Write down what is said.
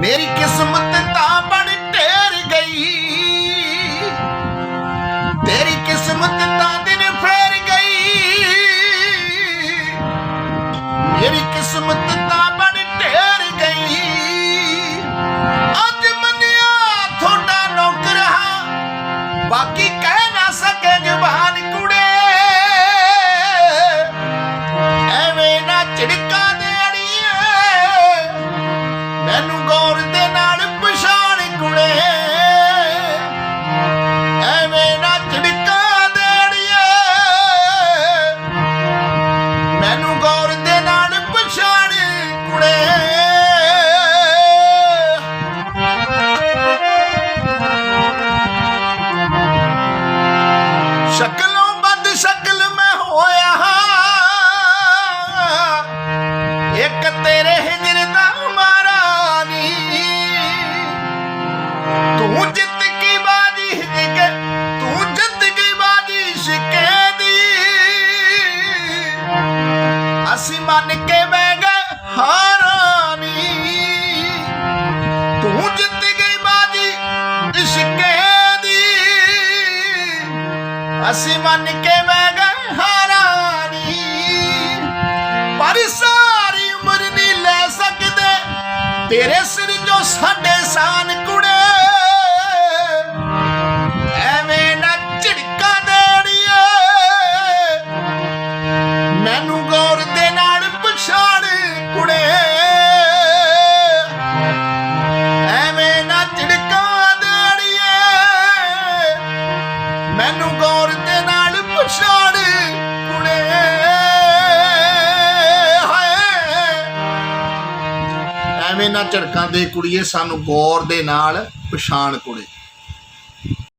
Merry Christmas. ਸ਼ਕਲੋਂ ਬਦ ਸ਼ਕਲ ਮੈਂ ਹੋਇਆ। ਹਾਂ ਇੱਕ ਤੇਰੇ ਹਿਜਰ ਦਾ ਮਾਰਾ ਤੂੰ ਜਿੱਤ ਕੀ ਬਾਜੀ ਹਿਜਕੇ ਤੂੰ ਜਿੱਤ ਕੀ ਬਾਜੀ ਸ਼ਿਕੇ ਦੀ। ਅਸੀਂ ਮੰਨ ਕੇ ਬਹਿ ਗਏ ਹਾਰਾਨੀ ਤੂੰ ਜਿੱਤ ਅਸੀਂ ਮੰਨ ਕੇ ਮੈਂ ਗਏ ਹਾਰਾਨੀ। ਪਰ ਸਾਰੀ ਉਮਰ ਨਹੀਂ ਲੈ ਸਕਦੇ। ਤੇਰੇ ਸਿਰ ਜੋ ਸਾਡੇ ਸਾਨ ਐਵੇਂ ਨਾ ਝੜਕਾਂ ਦੇ ਕੁੜੀਏ ਸਾਨੂੰ ਗੌਰ ਦੇ ਨਾਲ ਪਛਾਣ ਕੁੜੇ।